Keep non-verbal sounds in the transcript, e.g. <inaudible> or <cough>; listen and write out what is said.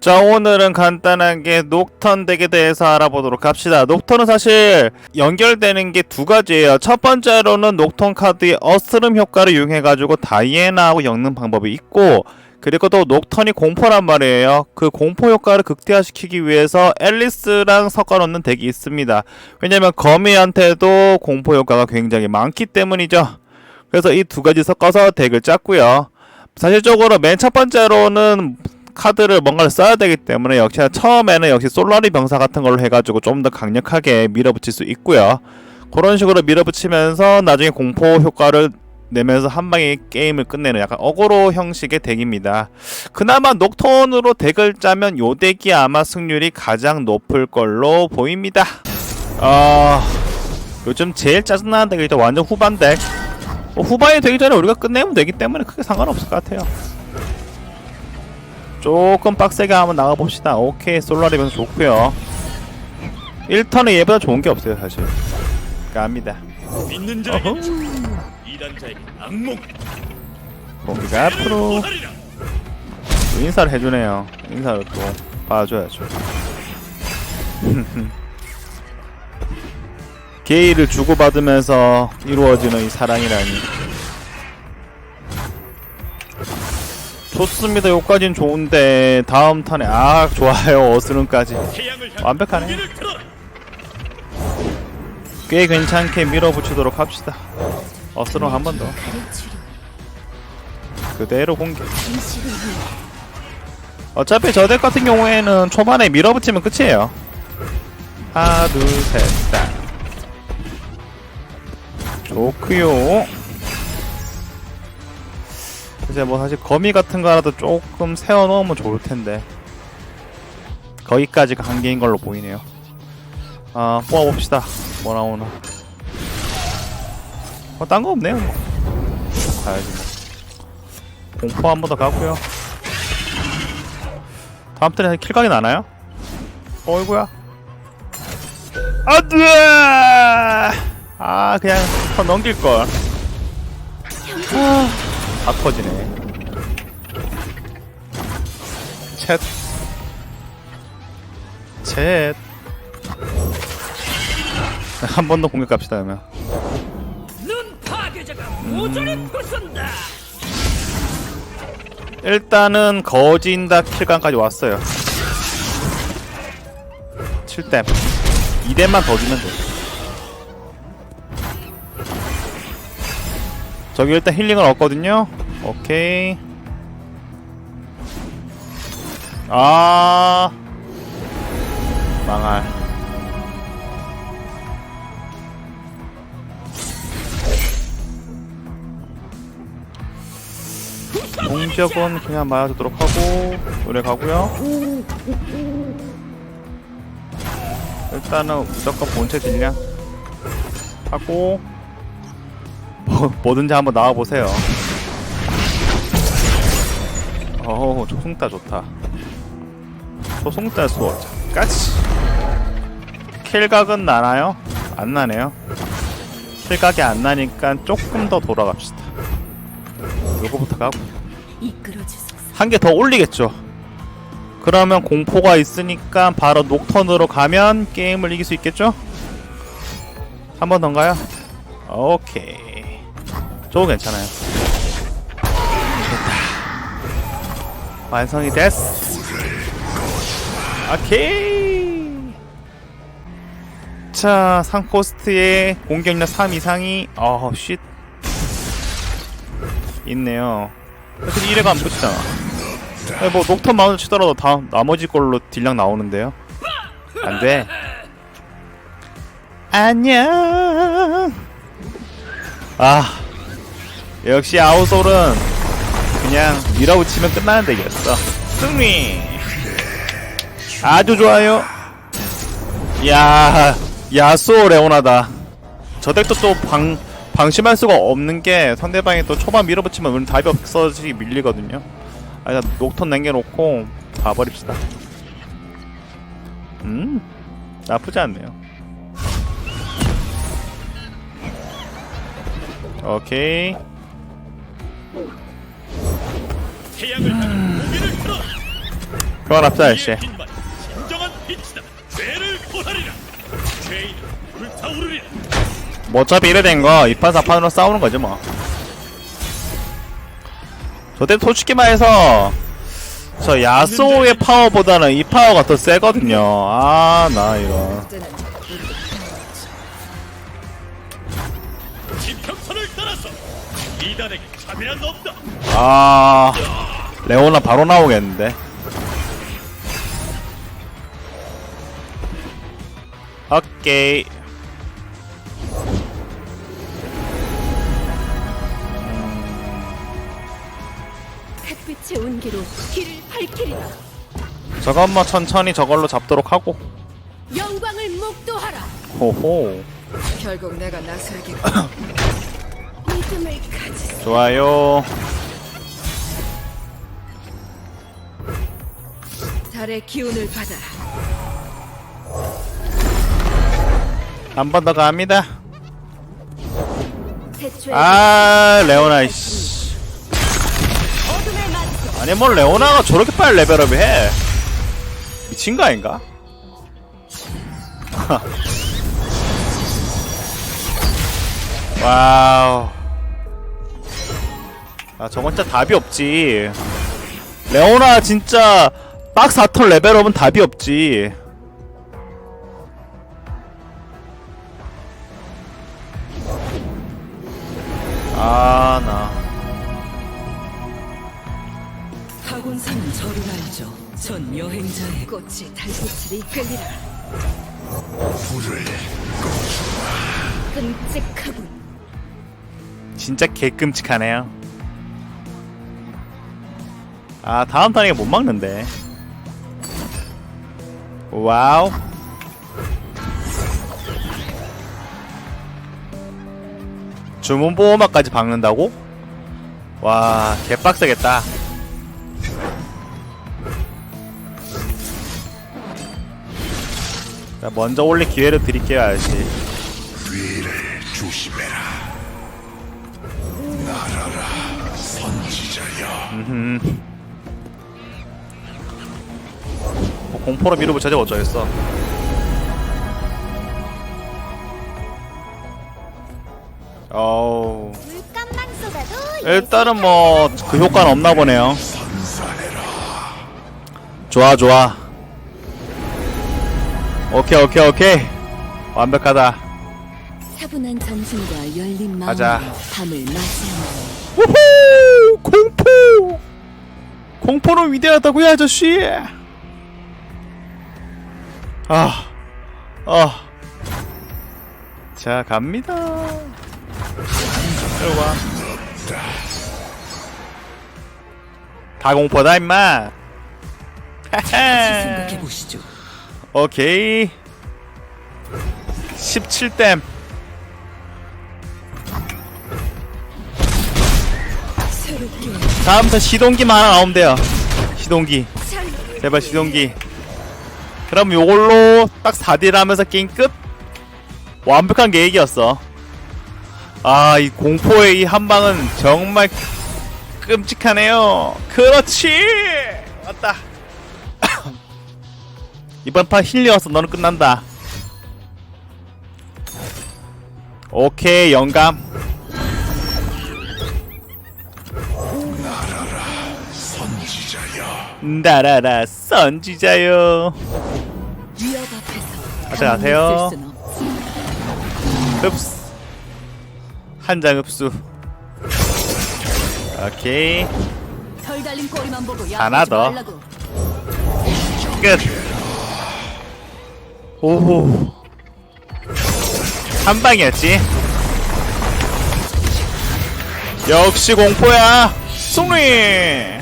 자 오늘은 간단하게 녹턴 덱에 대해서 알아보도록 합시다. 녹턴은 사실 연결되는 게 두 가지예요. 첫 번째로는 녹턴 카드의 어스름 효과를 이용해 가지고 다이애나하고 엮는 방법이 있고 그리고 또 녹턴이 공포란 말이에요. 그 공포 효과를 극대화시키기 위해서 앨리스랑 섞어 놓는 덱이 있습니다. 왜냐면 거미한테도 공포 효과가 굉장히 많기 때문이죠. 그래서 이 두 가지 섞어서 덱을 짰고요. 사실적으로 맨 첫 번째로는 카드를 뭔가를 써야 되기 때문에 역시 처음에는 역시 솔라리 병사 같은 걸로 해가지고 좀 더 강력하게 밀어붙일 수 있고요. 그런 식으로 밀어붙이면서 나중에 공포 효과를 내면서 한 방에 게임을 끝내는 약간 어그로 형식의 덱입니다. 그나마 녹톤으로 덱을 짜면 요 덱이 아마 승률이 가장 높을 걸로 보입니다. 어... 요즘 제일 짜증나는 덱이 죠 완전 후반 덱. 뭐 후반이 되기 전에 우리가 끝내면 되기 때문에 크게 상관없을 것 같아요. 조금 빡세게 한번 나가봅시다. 오케이, 솔라리면 좋고요 1턴은 얘보다 좋은 게 없어요, 사실. 갑니다. 믿는 자에게 이단자에게 악몽 공기가 앞으로 하리라 인사를 해주네요. 인사를 또 봐줘야죠. <laughs> 게이를 주고받으면서 이루어지는 이 사랑이라니. 좋습니다. 여기까지는 좋은데 다음 턴에 아 좋아요 <laughs> 어스름까지 완벽하네. 꽤 괜찮게 밀어붙이도록 합시다. 어스름 한 번 더. 그대로 공격. 어차피 저 덱 같은 경우에는 초반에 밀어붙이면 끝이에요. 하나, 둘, 셋, 넷. 좋구요. 이제 뭐 사실 거미 같은 거라도 조금 세워놓으면 좋을 텐데. 거기까지가 한계인 걸로 보이네요. 아, 뽑아봅시다. 뭐 나오나. 뭐, 딴 거 없네요, 뭐. 가야지, 뭐. 공포 한 번 더 가고요. 다음 턴에 킬각이 나나요? 어이구야. 안 돼! 아, 그냥 더 넘길걸. 아, 다 터지네. 챗. 챗. 한 번 더 공격 갑시다, 그러면. 눈 파괴자가 모조리 부순다. 일단은 거진다 킬강까지 왔어요. 7댐. 2댐만 더 주면 돼. 저기 일단 힐링을 얻거든요. 오케이. 아. 망할. 공격은 그냥 맞아주도록 하고 노래 가고요. 일단은 무조건 본체 딜량 하고 뭐, 뭐든지 한번 나와보세요. 어우 초승따 좋다. 초승따 수어 까치. 킬각은 나나요? 안 나네요. 킬각이 안 나니까 조금 더 돌아갑시다. 요거부터 가고. 한 개 더 올리겠죠. 그러면 공포가 있으니까 바로 녹턴으로 가면 게임을 이길 수 있겠죠? 한 번 더인가요? 오케이. 저거 괜찮아요. 완성이 됐어. 오케이. 자, 상코스트의 공격력 3 이상이 어우 쉿 있네요. 사실 1회가 안 붙잖아. 아니, 뭐 녹턴 마운드 치더라도 다 나머지 걸로 딜량 나오는데요. 안 돼. 안녕. 아 역시 아웃솔은 그냥 밀어붙이면 끝나는 덱이었어. 승리. 아주 좋아요. 야 야수 레오나다. 저 덱도 또 방 방심할 수가 없는 게 상대방이 또 초반 밀어붙이면 우리 답이 없어지게 밀리거든요. 아, 일단 녹턴 남겨놓고 가버립시다. 음, 나쁘지 않네요. 오케이. 태양을 향해 고개를 들어라 그만합시다 아저씨 이의 빛만 진정한 빛이다. 죄를 고하리라. 죄인은 불타오르리라. 뭐 어차피 이래 된거 2판 4판으로 싸우는 거지 뭐 저때 솔직히 말해서 저 야스오의 파워보다는 이 파워가 더 세거든요 아 나 이거 지평선을 따라서 이단에게 차별한 없다. 아 레오나 바로 나오겠는데 오케이 햇빛의 온기로 길을 밝히리라. 뭐 천천히 저걸로 잡도록 하고 영광을 목도하라. 호호 결국 내가 나설겠고. <coughs> 좋아요 달의 기운을 받아. 한 번 더 갑니다 아 레오나 이씨. 아니 뭐 레오나가 저렇게 빨리 레벨업을 해 미친 거 아닌가? <laughs> 와우 아 저건 진짜 답이 없지 레오나 진짜 박 4턴 레벨업은 답이 없지 아나 학원사는 저를 알죠. 전 여행자의 꽃이 달빛을 이끌리라. 불을 끔찍하군. 진짜 개끔찍하네요. 아 다음 턴에 못 막는데. 와우. 주문 보호막까지 박는다고? 와 개빡세겠다. 자 먼저 올릴 기회를 드릴게요 아저씨. 뒤를 조심해라. 날아라, 선지자여. 공포로 밀어붙여야 어쩌겠어. 어우. 물감만 쏟아도 일단은 뭐 그 효과는 없나 보네요. 좋아 좋아. 오케이 오케이 오케이. 완벽하다. 차분한 정신과 열린 마음으로 가자. 밤을 맞이하는 우후! 공포! 공포는 위대하다고요, 아저씨! 아, 아. 자, 갑니다. 이리 와. 다 공포다, 임마! 하하. 보시죠. 오케이. 17댐. 새롭게 다음부터 시동기만 하나 나오면 돼요. 시동기. 제발 시동기. 그럼 요걸로 딱 4딜 하면서 게임 끝? 완벽한 계획이었어. 아, 이 공포의 이 한방은 정말 끔찍하네요. 그렇지! 맞다. <coughs> 이번 판 힐리어서 너는 끝난다. 오케이, 영감. 나라라 선지자요. 위협 앞에서 가자, 가세요. 가만히 있을 순 없지. 흡수. 한 장 흡수. 오케이. 털 달린 꼬리만 보고 하나 야구하지 더. 말라고. 끝. 오호. 한 방이었지. 역시 공포야. 승리